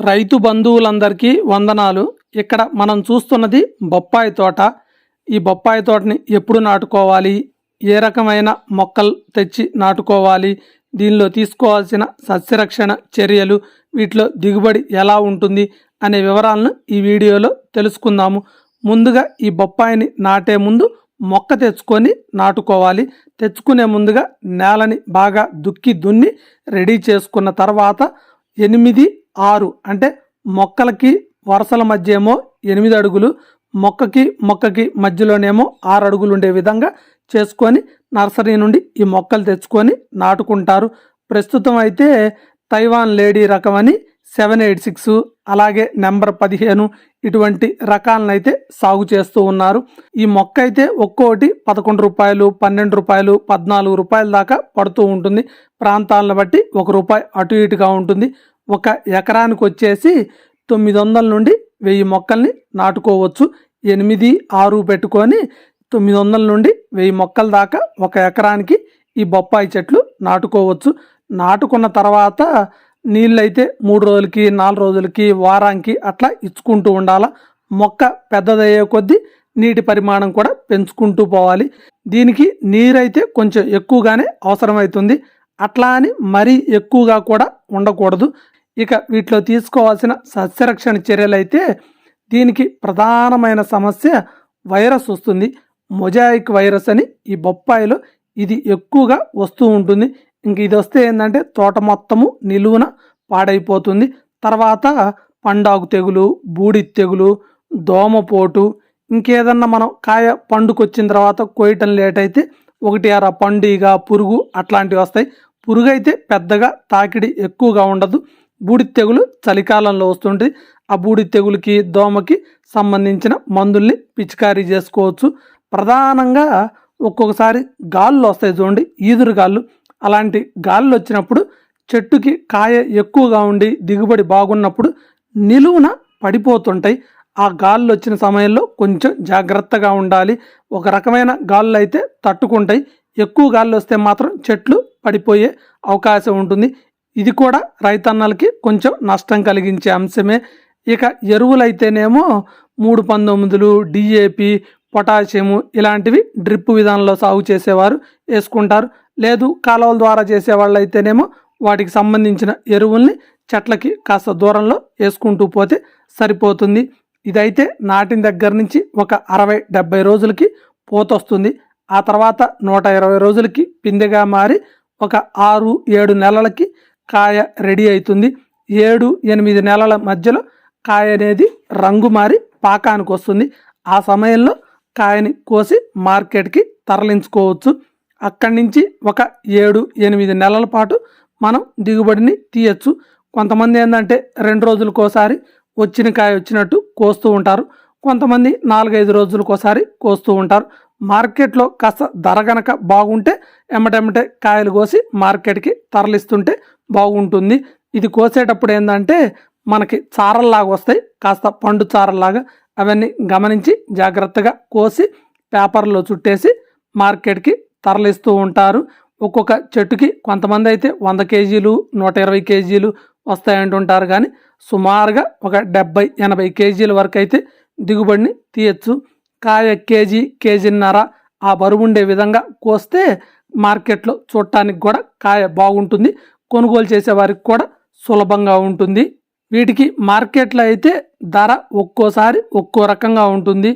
రైతు బంధువులందరికీ వందనాలు. ఇక్కడ మనం చూస్తున్నది బొప్పాయి తోట. ఈ బొప్పాయి తోటని ఎప్పుడు నాటుకోవాలి? ఏ రకమైన మొక్కలు తెచ్చి నాటుకోవాలి? దీనిలో తీసుకోవాల్సిన సస్యరక్షణ చర్యలు వీటిలో దిగుబడి ఎలా ఉంటుంది అనే వివరాలను ఈ వీడియోలో తెలుసుకుందాము. ముందుగా ఈ బొప్పాయిని నాటే ముందు మొక్క తెచ్చుకొని నాటుకోవాలి. తెచ్చుకునే ముందుగా నేలని బాగా దుక్కి దున్ని రెడీ చేసుకున్న తర్వాత ఎనిమిది ఆరు. అంటే మొక్కలకి వరుసల మధ్య ఏమో ఎనిమిది అడుగులు మొక్కకి మొక్కకి మధ్యలోనేమో ఆరు అడుగులు ఉండే విధంగా చేసుకొని నర్సరీ నుండి ఈ మొక్కలు తెచ్చుకొని నాటుకుంటారు. ప్రస్తుతం అయితే తైవాన్ లేడీ రకం అని సెవెన్ ఎయిట్ సిక్స్ అలాగే నెంబర్ పదిహేను ఇటువంటి రకాలను అయితే సాగు చేస్తూ ఉన్నారు. ఈ మొక్క అయితే ఒక్కోటి పదకొండు రూపాయలు పన్నెండు రూపాయలు పద్నాలుగు రూపాయల దాకా పడుతూ ఉంటుంది. ప్రాంతాలను బట్టి ఒక రూపాయి అటు ఇటుగా ఉంటుంది. ఒక ఎకరానికి వచ్చేసి తొమ్మిది వందల నుండి వెయ్యి మొక్కల్ని నాటుకోవచ్చు. ఎనిమిది ఆరు పెట్టుకొని తొమ్మిది వందల నుండి వెయ్యి మొక్కల దాకా ఒక ఎకరానికి ఈ బొప్పాయి చెట్లు నాటుకోవచ్చు. నాటుకున్న తర్వాత నీళ్ళైతే మూడు రోజులకి నాలుగు రోజులకి వారానికి అట్లా ఇచ్చుకుంటూ ఉండాల. మొక్క పెద్దదయ్యే కొద్దీ నీటి పరిమాణం కూడా పెంచుకుంటూ పోవాలి. దీనికి నీరైతే కొంచెం ఎక్కువగానే అవసరమవుతుంది అట్లా అని మరీ ఎక్కువగా కూడా ఉండకూడదు. ఇక వీటిలో తీసుకోవాల్సిన సస్యరక్షణ చర్యలైతే దీనికి ప్రధానమైన సమస్య వైరస్ వస్తుంది. మొజాయిక్ వైరస్ అని ఈ బొప్పాయిలో ఇది ఎక్కువగా వస్తూ ఉంటుంది. ఇంక ఇది వస్తే ఏంటంటే తోట మొత్తము నిలువున పాడైపోతుంది. తర్వాత పండాగు తెగులు బూడి తెగులు దోమపోటు ఇంకేదన్నా మనం కాయ పండుకొచ్చిన తర్వాత కోయటం లేట్ అయితే ఒకటి అర పండుగ పురుగు అట్లాంటివి వస్తాయి. పురుగు అయితే పెద్దగా తాకిడి ఎక్కువగా ఉండదు. బూడి తెగులు చలికాలంలో వస్తుంటుంది. ఆ బూడి తెగులకి దోమకి సంబంధించిన మందుల్ని పిచికారీ చేసుకోవచ్చు. ప్రధానంగా ఒక్కొక్కసారి గాళ్ళు వస్తాయి చూడండి ఈదురు గాళ్ళు. అలాంటి గాళ్ళు వచ్చినప్పుడు చెట్టుకి కాయ ఎక్కువగా ఉండి దిగుబడి బాగున్నప్పుడు నిలువున పడిపోతుంటాయి. ఆ గాళ్ళు వచ్చిన సమయంలో కొంచెం జాగ్రత్తగా ఉండాలి. ఒక రకమైన గాళ్ళు అయితే తట్టుకుంటాయి. ఎక్కువ గాళ్ళు వస్తే మాత్రం చెట్లు పడిపోయే అవకాశం ఉంటుంది. ఇది కూడా రైతన్నలకి కొంచెం నష్టం కలిగించే అంశమే. ఇక ఎరువులైతేనేమో మూడు పంతొమ్మిదిలు డిఏపి పొటాషియము ఇలాంటివి డ్రిప్ విధానంలో సాగు చేసేవారు వేసుకుంటారు. లేదు కాలువల ద్వారా చేసేవాళ్ళు అయితేనేమో వాటికి సంబంధించిన ఎరువుల్ని చెట్లకి కాస్త దూరంలో వేసుకుంటూ పోతే సరిపోతుంది. ఇదైతే నాటిన దగ్గర నుంచి ఒక అరవై డెబ్బై రోజులకి పోతొస్తుంది. ఆ తర్వాత నూట ఇరవై రోజులకి పిందెగా మారి ఒక ఆరు ఏడు నెలలకి కాయ రెడీ అవుతుంది ఏడు ఎనిమిది నెలల మధ్యలో కాయ అనేది రంగు మారి పాకానికి వస్తుంది. ఆ సమయంలో కాయని కోసి మార్కెట్కి తరలించుకోవచ్చు. అక్కడి నుంచి ఒక ఏడు ఎనిమిది నెలల పాటు మనం దిగుబడిని తీయచ్చు. కొంతమంది ఏంటంటే రెండు రోజులకోసారి వచ్చిన కాయ వచ్చినట్టు కోస్తూ ఉంటారు. కొంతమంది నాలుగైదు రోజులకోసారి కోస్తూ ఉంటారు. మార్కెట్లో కాస్త ధర గనక బాగుంటే ఎమ్మటెమ్మటే కాయలు కోసి మార్కెట్కి తరలిస్తుంటే బాగుంటుంది. ఇది కోసేటప్పుడు ఏంటంటే మనకి చారల్లాగా వస్తాయి. కాస్త పండు చారల్లాగా అవన్నీ గమనించి జాగ్రత్తగా కోసి పేపర్లో చుట్టేసి మార్కెట్కి తరలిస్తూ ఉంటారు. ఒక్కొక్క చెట్టుకి కొంతమంది అయితే వంద కేజీలు నూట ఇరవై కేజీలు వస్తాయంటుంటారు కానీ సుమారుగా ఒక డెబ్బై ఎనభై కేజీల వరకు అయితే దిగుబడిని తీయచ్చు. కాయ కేజీ కేజీన్నర ఆ బరువు ఉండే విధంగా కోస్తే మార్కెట్లో చూడటానికి కూడా కాయ బాగుంటుంది. కొనుగోలు చేసే వారికి కూడా సులభంగా ఉంటుంది. వీటికి మార్కెట్లో అయితే ధర ఒక్కోసారి ఒక్కో రకంగా ఉంటుంది.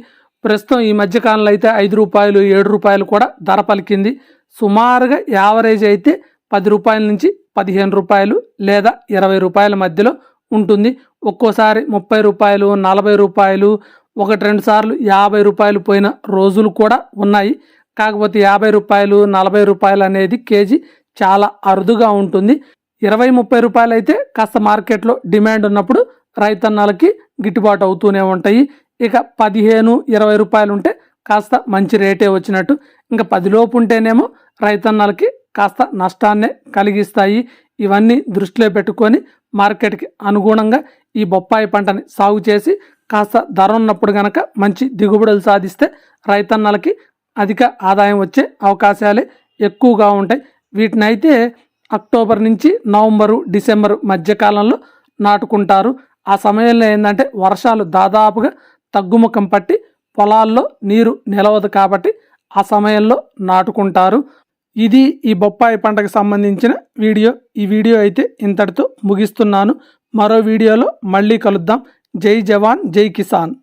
ప్రస్తుతం ఈ మధ్యకాలంలో అయితే ఐదు రూపాయలు ఏడు రూపాయలు కూడా ధర పలికింది. సుమారుగా యావరేజ్ అయితే పది రూపాయల నుంచి పదిహేను రూపాయలు లేదా ఇరవై రూపాయల మధ్యలో ఉంటుంది. ఒక్కోసారి ముప్పై రూపాయలు నలభై రూపాయలు ఒకటి రెండు సార్లు యాభై రూపాయలు పోయిన రోజులు కూడా ఉన్నాయి. కాకపోతే యాభై రూపాయలు నలభై రూపాయలు అనేది కేజీ చాలా అరుదుగా ఉంటుంది. ఇరవై ముప్పై రూపాయలు అయితే కాస్త మార్కెట్లో డిమాండ్ ఉన్నప్పుడు రైతన్నలకి గిట్టుబాటు అవుతూనే ఉంటాయి. ఇక పదిహేను ఇరవై రూపాయలు ఉంటే కాస్త మంచి రేటే వచ్చినట్టు. ఇంకా పదిలోపు ఉంటేనేమో రైతన్నలకి కాస్త నష్టాన్నే కలిగిస్తాయి. ఇవన్నీ దృష్టిలో పెట్టుకొని మార్కెట్కి అనుగుణంగా ఈ బొప్పాయి పంటని సాగు చేసి కాస్త ధర ఉన్నప్పుడు గనక మంచి దిగుబడులు సాధిస్తే రైతన్నలకి అధిక ఆదాయం వచ్చే అవకాశాలే ఎక్కువగా ఉంటాయి. వీటినైతే అక్టోబర్ నుంచి నవంబరు డిసెంబర్ మధ్యకాలంలో నాటుకుంటారు. ఆ సమయంలో ఏంటంటే వర్షాలు దాదాపుగా తగ్గుముఖం పట్టి పొలాల్లో నీరు నిలవదు కాబట్టి ఆ సమయంలో నాటుకుంటారు. ఇది ఈ బొప్పాయి పంటకు సంబంధించిన వీడియో. ఈ వీడియో అయితే ఇంతటితో ముగిస్తున్నాను. మరో వీడియోలో మళ్ళీ కలుద్దాం. జై జవాన్ జై కిసాన్.